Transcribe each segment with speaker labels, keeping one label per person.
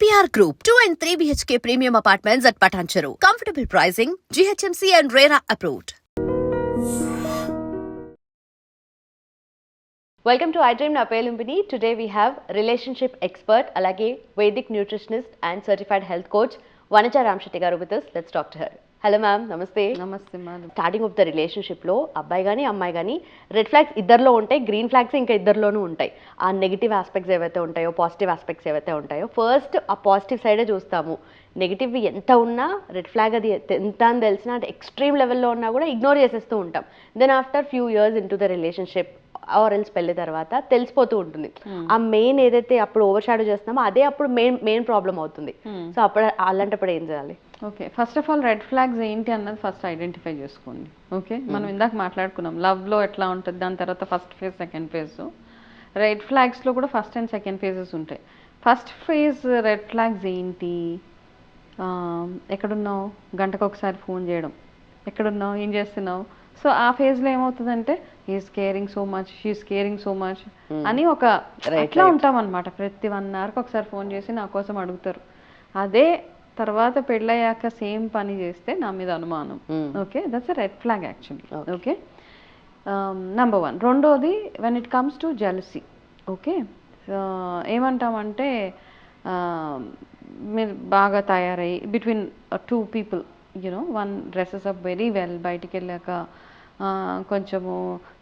Speaker 1: APR Group, 2 and 3 BHK premium apartments at Patancheru. Comfortable pricing, GHMC and RERA approved.
Speaker 2: Welcome to iDream నా పేరు Lumbini today we have relationship expert అలాగే vedic nutritionist and certified health coach Vanaja Ramashetti garu with let's talk to her hello ma'am నమస్తే.
Speaker 3: నమస్తే madam
Speaker 2: starting of the రిలేషన్షిప్లో అబ్బాయి కానీ అమ్మాయి కానీ రెడ్ ఫ్లాగ్స్ ఇద్దరిలో ఉంటాయి గ్రీన్ ఫ్లాగ్స్ ఇంకా ఇద్దరిలోనూ ఉంటాయి. ఆ నెగిటివ్ ఆస్పెక్ట్స్ ఏవైతే ఉంటాయో పాజిటివ్ ఆస్పెక్ట్స్ ఏవైతే ఉంటాయో ఫస్ట్ ఆ పాజిటివ్ సైడే చూస్తాము. నెగిటివ్ ఎంత ఉన్నా రెడ్ ఫ్లాగ్ అది ఎంత అని తెలిసినా అంటే ఎక్స్ట్రీమ్ లెవెల్లో ఉన్నా కూడా ఇగ్నోర్ చేసేస్తూ ఉంటాం. Then after few years into the relationship or else పెళ్ళి తర్వాత తెలిసిపోతూ ఉంటుంది. ఆ మెయిన్ ఏదైతే అప్పుడు ఓవర్ షాడో చేస్తున్నామో అదే అప్పుడు మెయిన్ మెయిన్ ప్రాబ్లం అవుతుంది. సో అప్పుడు అలాంటప్పుడు ఏం చేయాలి?
Speaker 3: Okay first of all red flags ఏంటి అన్నది ఫస్ట్ ఐడెంటిఫై చేసుకోండి. ఓకే మనం ఇందాక మాట్లాడుకున్నాం లవ్లో ఎట్లా ఉంటుంది దాని తర్వాత first phase second phase red ఫ్లాగ్స్లో కూడా ఫస్ట్ అండ్ సెకండ్ ఫేజెస్ ఉంటాయి. ఫస్ట్ ఫేజ్ రెడ్ ఫ్లాగ్స్ ఏంటి? ఎక్కడున్నావు? గంటకు ఒకసారి ఫోన్ చేయడం. ఎక్కడున్నావు? ఏం చేస్తున్నావు? సో ఆ ఫేజ్లో ఏమవుతుందంటే is caring so much she is caring so much అని ఒక అట్లా ఉంటాం అనమాట ప్రతి వన్ అవర్కి ఒకసారి ఫోన్ చేసి నా కోసం అడుగుతారు. అదే తర్వాత పెళ్ళయ్యాక సేమ్ పని చేస్తే నా మీద అనుమానం. Okay that's a red flag actually okay number one రెండోది when it comes to jealousy okay ఏమంటామంటే um, మీరు బాగా తయారై between two people you know one dresses up very well బయటికి వెళ్ళాక కొంచెము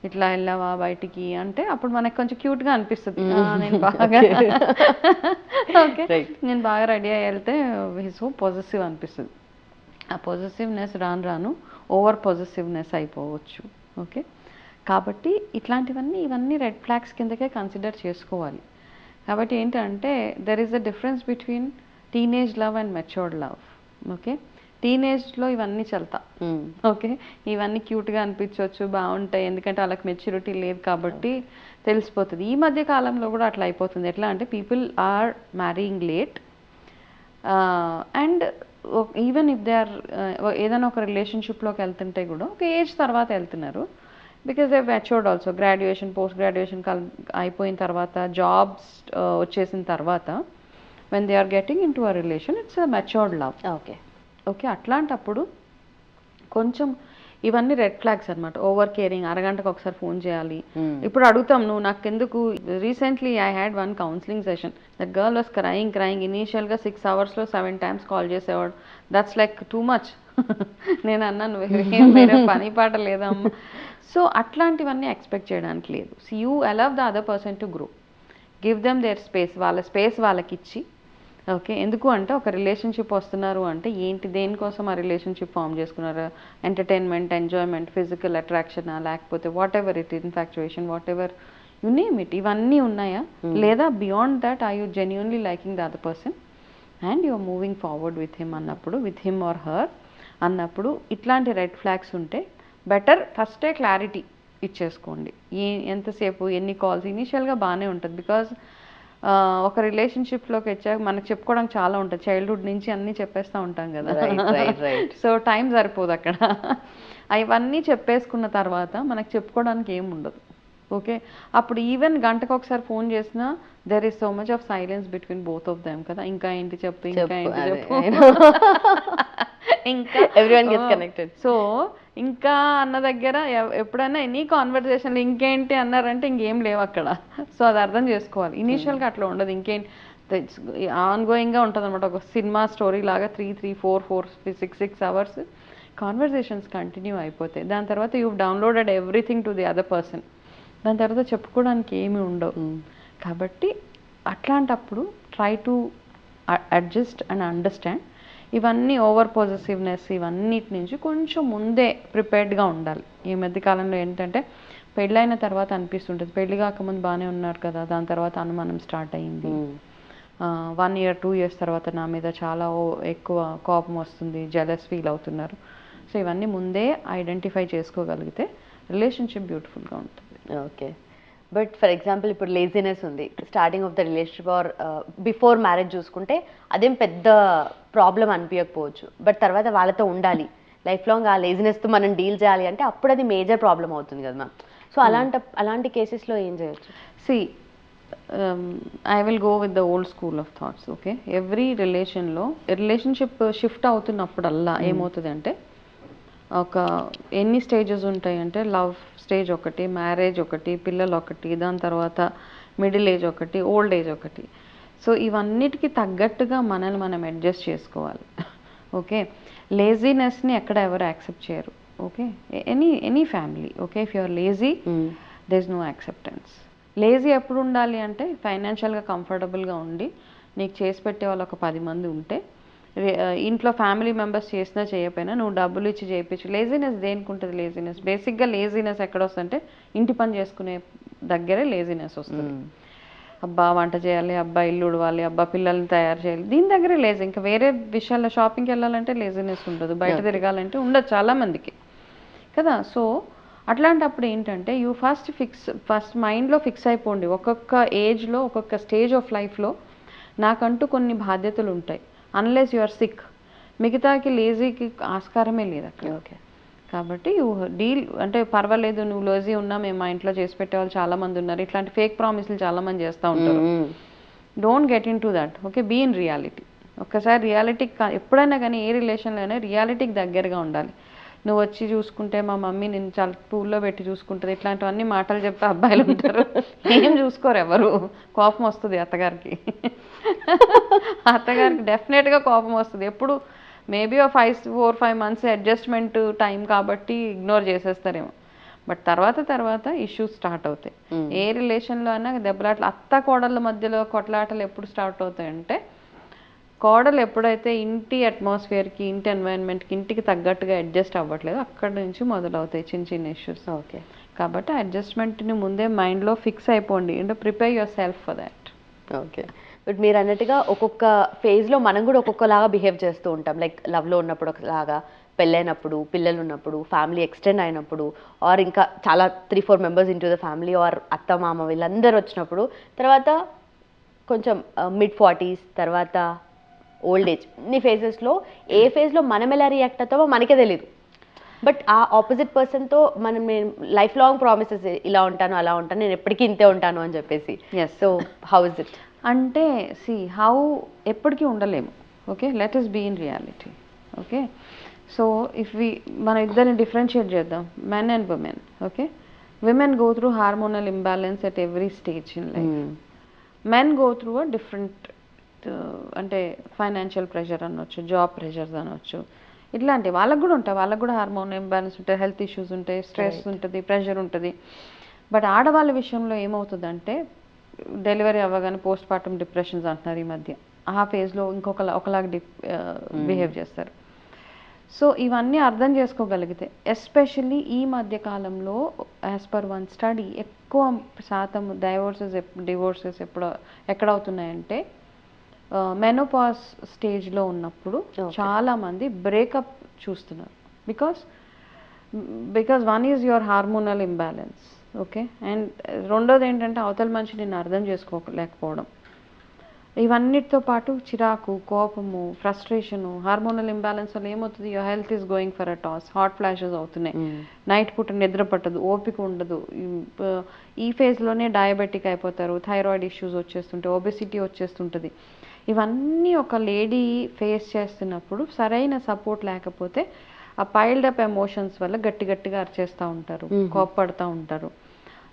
Speaker 3: ఇట్లా వెళ్ళావా బయటికి అంటే అప్పుడు మనకి కొంచెం క్యూట్గా అనిపిస్తుంది. నేను బాగా ఓకే నేను బాగా రెడీ అయ్యి వెళ్తే సో పాజిటివ్ అనిపిస్తుంది. ఆ పాజిటివ్నెస్ రాను రాను ఓవర్ పాజిటివ్నెస్ అయిపోవచ్చు. ఓకే కాబట్టి ఇట్లాంటివన్నీ ఇవన్నీ రెడ్ ఫ్లాగ్స్ కిందకే కన్సిడర్ చేసుకోవాలి. కాబట్టి ఏంటంటే there is a difference between teenage love and matured love okay టీనేజ్లో ఇవన్నీ చల్తా. ఓకే ఇవన్నీ క్యూట్గా అనిపించవచ్చు బాగుంటాయి. ఎందుకంటే వాళ్ళకి మెచ్యూరిటీ లేదు కాబట్టి తెలిసిపోతుంది. ఈ మధ్య కాలంలో కూడా అట్లా అయిపోతుంది. ఎట్లా అంటే people are marrying late and even if they are ఏదైనా ఒక రిలేషన్షిప్లోకి వెళ్తుంటే కూడా ఒక ఏజ్ తర్వాత వెళ్తున్నారు. Because they matured also graduation post graduation కల్ అయిపోయిన తర్వాత జాబ్స్ వచ్చేసిన తర్వాత when they are getting into a relation it's a matured love
Speaker 2: okay
Speaker 3: okay అట్లాంటప్పుడు కొంచెం ఇవన్నీ రెడ్ ఫ్లాగ్స్ అన్నమాట. ఓవర్ కేరింగ్ అరగంటకు ఒకసారి ఫోన్ చేయాలి. ఇప్పుడు అడుగుతాం నువ్వు నాకు ఎందుకు recently I had one counselling session that girl was crying crying ఇనీషియల్గా సిక్స్ అవర్స్లో సెవెన్ టైమ్స్ కాల్ చేసేవాడు. దట్స్ లైక్ టూ మచ్ నేను అన్నాను "వేరే- వేరే పని పాట లేదమ్మా. సో అట్లాంటివన్నీ ఎక్స్పెక్ట్ చేయడానికి లేదు. So you allow the other person to grow give them their space వాళ్ళ స్పేస్ వాళ్ళకి ఇచ్చి ఓకే ఎందుకు అంటే ఒక రిలేషన్షిప్ వస్తున్నారు అంటే ఏంటి దేనికోసం ఆ రిలేషన్షిప్ ఫామ్ చేసుకున్నారు? ఎంటర్టైన్మెంట్ ఎంజాయ్మెంట్ ఫిజికల్ అట్రాక్షన్ లేకపోతే whatever it infatuation whatever you name it ఇవన్నీ ఉన్నాయా? లేదా beyond that I you genuinely liking the other person and you're moving forward with him అన్నప్పుడు విత్ హిమ్ ఆర్ హర్ అన్నప్పుడు ఇట్లాంటి red flags ఉంటే better ఫస్టే clarity ఇచ్చేసుకోండి. ఏ ఎంతసేపు ఎన్ని కాల్స్ ఇనీషియల్గా బాగానే ఉంటుంది బికాజ్ ఒక రిలేషన్షిప్లోకి వచ్చాక మనకు చెప్పుకోవడానికి చాలా ఉంటుంది. చైల్డ్హుడ్ నుంచి అన్నీ చెప్పేస్తూ ఉంటాం కదా. సో టైం సరిపోదు అక్కడ. అవన్నీ చెప్పేసుకున్న తర్వాత మనకు చెప్పుకోవడానికి ఏం ఉండదు. ఓకే? అప్పుడు ఈవెన్ గంటకు ఒకసారి ఫోన్ చేసినా there is so much of silence between both of them కదా. ఇంకా ఏంటి చెప్పు ఇంకా ఏంటి చెప్పు. ఇంకా
Speaker 2: connected.
Speaker 3: సో ఇంకా అన్న దగ్గర ఎప్పుడైనా ఎనీ కాన్వర్జేషన్లు ఇంకేంటి అన్నారంటే ఇంకేం లేవు అక్కడ. సో అది అర్థం చేసుకోవాలి. ఇనీషియల్గా అట్లా ఉండదు. ఇంకేంటి ఆన్ గోయింగ్గా ఉంటుంది అనమాట ఒక సినిమా స్టోరీ లాగా three three four four six six hours conversations continue అయిపోతాయి. దాని తర్వాత you downloaded everything to the other person దాని తర్వాత చెప్పుకోవడానికి ఏమీ ఉండవు. కాబట్టి అట్లాంటప్పుడు try to adjust and understand ఇవన్నీ ఓవర్ పాజిటివ్నెస్ ఇవన్నిటి నుంచి కొంచెం ముందే ప్రిపేర్డ్గా ఉండాలి. ఈ మధ్య కాలంలో ఏంటంటే పెళ్ళైన తర్వాత అనిపిస్తుంటుంది. పెళ్ళి కాకముందు బాగానే ఉన్నారు కదా దాని తర్వాత అనుమానం స్టార్ట్ అయ్యింది వన్ ఇయర్ టూ ఇయర్స్ తర్వాత నా మీద చాలా ఓ- ఎక్కువ కోపం వస్తుంది జెలస్ ఫీల్ అవుతున్నారు. సో ఇవన్నీ ముందే ఐడెంటిఫై చేసుకోగలిగితే రిలేషన్షిప్ బ్యూటిఫుల్గా ఉంటుంది.
Speaker 2: ఓకే బట్ ఫర్ ఎగ్జాంపుల్ ఇప్పుడు లేజినెస్ ఉంది. Starting of the relationship or before marriage చూసుకుంటే అదేం పెద్ద ప్రాబ్లం అనిపించకపోవచ్చు బట్ తర్వాత వాళ్ళతో ఉండాలి. లైఫ్ లాంగ్ ఆ లేజినెస్తో మనం డీల్ చేయాలి అంటే అప్పుడు అది మేజర్ ప్రాబ్లం అవుతుంది కదా మ్యామ్ సో అలాంటి అలాంటి కేసెస్లో ఏం చేయొచ్చు?
Speaker 3: See I will go with the old school of thoughts okay every రిలేషన్లో రిలేషన్షిప్ షిఫ్ట్ అవుతున్నప్పుడల్లా ఏమవుతుంది అంటే ఒక ఎన్ని స్టేజెస్ ఉంటాయి అంటే లవ్ స్టేజ్ ఒకటి మ్యారేజ్ ఒకటి పిల్లలు ఒకటి దాని తర్వాత మిడిల్ ఏజ్ ఒకటి ఓల్డ్ ఏజ్ ఒకటి. సో ఇవన్నిటికి తగ్గట్టుగా మనల్ని మనం అడ్జస్ట్ చేసుకోవాలి. ఓకే? లేజీనెస్ని ఎక్కడ ఎవరు యాక్సెప్ట్ చేయరు. Okay? Any any family. Okay? If you're lazy there is no acceptance. Lazy ఎప్పుడు ఉండాలి అంటే ఫైనాన్షియల్గా కంఫర్టబుల్గా ఉండి నీకు చేసి పెట్టే వాళ్ళు ఒక పది మంది ఉంటే ఇంట్లో ఫ్యామిలీ మెంబర్స్ చేసినా చేయకపోయినా నువ్వు డబ్బులు ఇచ్చి చేయించు. లేజినెస్ దేనికి ఉంటుంది లేజినెస్ బేసిక్గా లేజినెస్ ఎక్కడ వస్తుందంటే ఇంటి పని చేసుకునే దగ్గరే లేజినెస్ వస్తుంది. అబ్బా వంట చేయాలి అబ్బా ఇల్లు ఉడవాలి అబ్బా పిల్లల్ని తయారు చేయాలి. దీని దగ్గరే లేజీ ఇంకా వేరే విషయాల్లో షాపింగ్కి వెళ్ళాలంటే లేజినెస్ ఉండదు. బయట తిరగాలంటే ఉండదు చాలా మందికి. కదా? సో అట్లాంటప్పుడు ఏంటంటే యూ ఫస్ట్ ఫిక్స్ ఫస్ట్ మైండ్లో ఫిక్స్ అయిపోండి. ఒక్కొక్క ఏజ్లో ఒక్కొక్క స్టేజ్ ఆఫ్ లైఫ్లో నాకంటూ కొన్ని బాధ్యతలు ఉంటాయి. అన్లెస్ యు ఆర్ సిక్ మిగతాకి లేజీకి ఆస్కారమే లేదు అక్కడ.
Speaker 2: ఓకే
Speaker 3: కాబట్టి యూ డీల్ అంటే పర్వాలేదు నువ్వు లేజీ ఉన్నా మేము మా ఇంట్లో చేసి పెట్టే వాళ్ళు చాలా మంది ఉన్నారు. ఇట్లాంటి ఫేక్ ప్రామిస్లు చాలా మంది చేస్తూ ఉంటారు. Don't get into that okay be in reality ఒక్కసారి రియాలిటీకి ఎప్పుడైనా కానీ ఏ రిలేషన్లో అయినా రియాలిటీకి దగ్గరగా ఉండాలి. నువ్వు వచ్చి చూసుకుంటే మా మమ్మీ నేను చాలా పూల్లో పెట్టి చూసుకుంటుంది. ఇట్లాంటివన్నీ మాటలు చెప్తే అబ్బాయిలు ఉంటారు. ఏం చూసుకోరు ఎవరు? కోపం వస్తుంది అత్తగారికి. అత్తగారికి డెఫినెట్గా కోపం వస్తుంది. ఎప్పుడు మేబీ ఒక five four five months adjustment time కాబట్టి ఇగ్నోర్ చేసేస్తారేమో. బట్ తర్వాత తర్వాత ఇష్యూస్ స్టార్ట్ అవుతాయి. ఏ రిలేషన్లో అయినా దెబ్బలాటలు అత్త కోడళ్ళ మధ్యలో కొట్లాటలు ఎప్పుడు స్టార్ట్ అవుతాయంటే కోడలు ఎప్పుడైతే ఇంటి అట్మాస్ఫియర్కి ఇంటి ఎన్వైరన్మెంట్కి ఇంటికి తగ్గట్టుగా అడ్జస్ట్ అవ్వట్లేదు అక్కడ నుంచి మొదలవుతాయి చిన్న చిన్న ఇష్యూస్
Speaker 2: ఓకే.
Speaker 3: కాబట్టి అడ్జస్ట్మెంట్ని ముందే మైండ్లో ఫిక్స్ అయిపోండి. అంటే prepare yourself for that
Speaker 2: okay. But మీరు అన్నట్టుగా ఒక్కొక్క ఫేజ్లో మనం కూడా ఒక్కొక్కలాగా బిహేవ్ చేస్తూ ఉంటాం. లైక్ లవ్లో ఉన్నప్పుడు ఒకలాగా పెళ్ళైనప్పుడు పిల్లలు ఉన్నప్పుడు ఫ్యామిలీ ఎక్స్టెండ్ అయినప్పుడు ఆర్ ఇంకా చాలా three four members into the family or అత్త మామ వీళ్ళందరూ వచ్చినప్పుడు తర్వాత కొంచెం మిడ్ ఫార్టీస్ తర్వాత ఓల్డ్ ఏజ్ ఇన్ని ఫేజెస్లో ఏ ఫేజ్లో మనం ఎలా రియాక్ట్ అవుతామో మనకే తెలియదు బట్ ఆ ఆపోజిట్ పర్సన్తో మనం నేను లైఫ్ లాంగ్ ప్రామిసెస్ ఇలా ఉంటాను అలా ఉంటాను నేను ఎప్పటికీ ఇంతే ఉంటాను అని చెప్పేసి.
Speaker 3: Yes.
Speaker 2: So how is it
Speaker 3: అంటే సి హౌ ఎప్పటికీ ఉండలేము. Okay let us be in reality okay so if we మన ఇద్దరిని డిఫరెన్షియేట్ చేద్దాం. Men and women okay women go through hormonal imbalance at every stage in life men go through a different అంటే financial pressure అనొచ్చు job pressures అనొచ్చు. ఇట్లాంటి వాళ్ళకు కూడా ఉంటాయి. వాళ్ళకు కూడా హార్మోన్ ఇంబ్యాలెన్స్ ఉంటాయి హెల్త్ ఇష్యూస్ ఉంటాయి స్ట్రెస్ ఉంటుంది ప్రెషర్ ఉంటుంది. బట్ ఆడవాళ్ళ విషయంలో ఏమవుతుందంటే డెలివరీ అవ్వగానే పోస్ట్ పార్టమ్ డిప్రెషన్స్ అంటున్నారు ఈ మధ్య. ఆ ఫేజ్లో ఇంకొక ఒకలాగా డి బిహేవ్ చేస్తారు. సో ఇవన్నీ అర్థం చేసుకోగలిగితే ఎస్పెషల్లీ ఈ మధ్య కాలంలో యాజ్ పర్ వన్ స్టడీ ఎక్కువ శాతం డైవోర్సెస్ డివోర్సెస్ ఎప్పుడు ఎక్కడ అవుతున్నాయంటే మెనోపాస్ స్టేజ్లో ఉన్నప్పుడు
Speaker 2: Okay.
Speaker 3: చాలా మంది బ్రేకప్ చూస్తున్నారు. Because because one is your hormonal imbalance okay and రెండోది ఏంటంటే అవతల మనిషి నిన్ను అర్థం చేసుకోలేకపోవడం. ఇవన్నిటితో పాటు చిరాకు కోపము ఫ్రస్ట్రేషను హార్మోనల్ ఇంబ్యాలెన్స్ వల్ల ఏమవుతుంది? Your health is going for a toss hot flashes అవుతున్నాయి. నైట్ పూట నిద్ర పట్టదు ఓపిక ఉండదు. ఈ- ఫేజ్లోనే డయాబెటిక్ అయిపోతారు థైరాయిడ్ ఇష్యూస్ వచ్చేస్తుంటాయి ఒబెసిటీ వచ్చేస్తుంటుంది. ఇవన్నీ ఒక లేడీ ఫేస్ చేస్తున్నప్పుడు సరైన సపోర్ట్ లేకపోతే ఆ పైల్డ్ అప్ ఎమోషన్స్ వల్ల గట్టి గట్టిగా అరిచేస్తూ ఉంటారు కోప్పడుతూ ఉంటారు.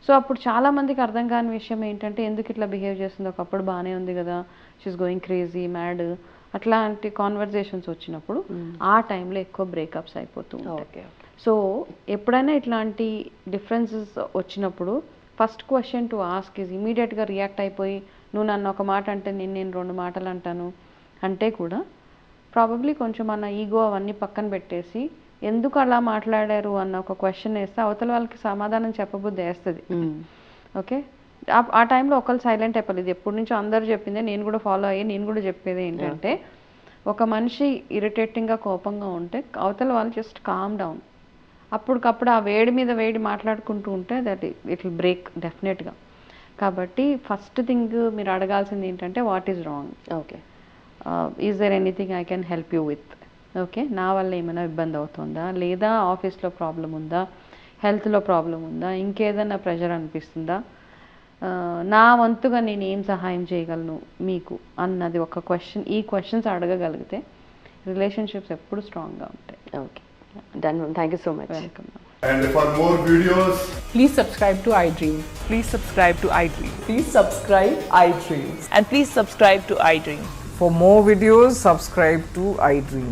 Speaker 3: సో అప్పుడు చాలా మందికి అర్థం కాని విషయం ఏంటంటే ఎందుకు ఇట్లా బిహేవ్ చేస్తుంది? ఒకప్పుడు బాగానే ఉంది కదా. షీస్ గోయింగ్ క్రేజీ మ్యాడ్ అట్లాంటి కాన్వర్జేషన్స్ వచ్చినప్పుడు ఆ టైంలో ఎక్కువ బ్రేకప్స్ అయిపోతూ ఉంటాయి.
Speaker 2: ఓకే
Speaker 3: సో ఎప్పుడైనా ఇట్లాంటి డిఫరెన్సెస్ వచ్చినప్పుడు first question to ask is ఇమీడియట్గా రియాక్ట్ అయిపోయి నువ్వు నన్ను ఒక మాట అంటే నేను నేను రెండు మాటలు అంటాను. అంటే కూడా ప్రాబబ్లీ కొంచెం మన ఈగో అవన్నీ పక్కన పెట్టేసి ఎందుకు అలా మాట్లాడారు అన్న ఒక క్వశ్చన్ వేస్తే అవతల వాళ్ళకి సమాధానం చెప్పబుద్ధి వేస్తుంది. ఓకే? ఆ- టైంలో ఒకళ్ళు సైలెంట్ అయిపోలేదు. ఇది ఎప్పటి నుంచో అందరూ చెప్పిందే నేను కూడా ఫాలో అయ్యి నేను కూడా చెప్పేది ఏంటంటే ఒక మనిషి ఇరిటేటింగ్గా కోపంగా ఉంటే అవతల వాళ్ళు జస్ట్ కామ్ డౌన్ అప్పటికప్పుడు ఆ వేడి మీద వేడి మాట్లాడుకుంటూ ఉంటే దట్ ఇట్ విల్ బ్రేక్ డెఫినెట్గా కాబట్టి ఫస్ట్ థింగ్ మీరు అడగాల్సింది ఏంటంటే what is wrong
Speaker 2: okay.
Speaker 3: Is there anything I can help you with okay నా వల్ల ఏమైనా ఇబ్బంది అవుతుందా లేదా ఆఫీస్లో ప్రాబ్లం ఉందా హెల్త్లో ప్రాబ్లం ఉందా ఇంకేదైనా ప్రెషర్ అనిపిస్తుందా నా వంతుగా నేను ఏం సహాయం చేయగలను మీకు అన్నది ఒక క్వశ్చన్ ఈ క్వశ్చన్స్ అడగగలిగితే రిలేషన్షిప్స్ ఎప్పుడు స్ట్రాంగ్గా ఉంటాయి
Speaker 2: okay done thank you so much
Speaker 3: welcome
Speaker 4: And for more videos,
Speaker 5: Please subscribe to iDream.
Speaker 6: Please subscribe to iDream.
Speaker 5: Please subscribe iDream.
Speaker 6: And please subscribe to iDream.
Speaker 5: For more videos, subscribe to iDream.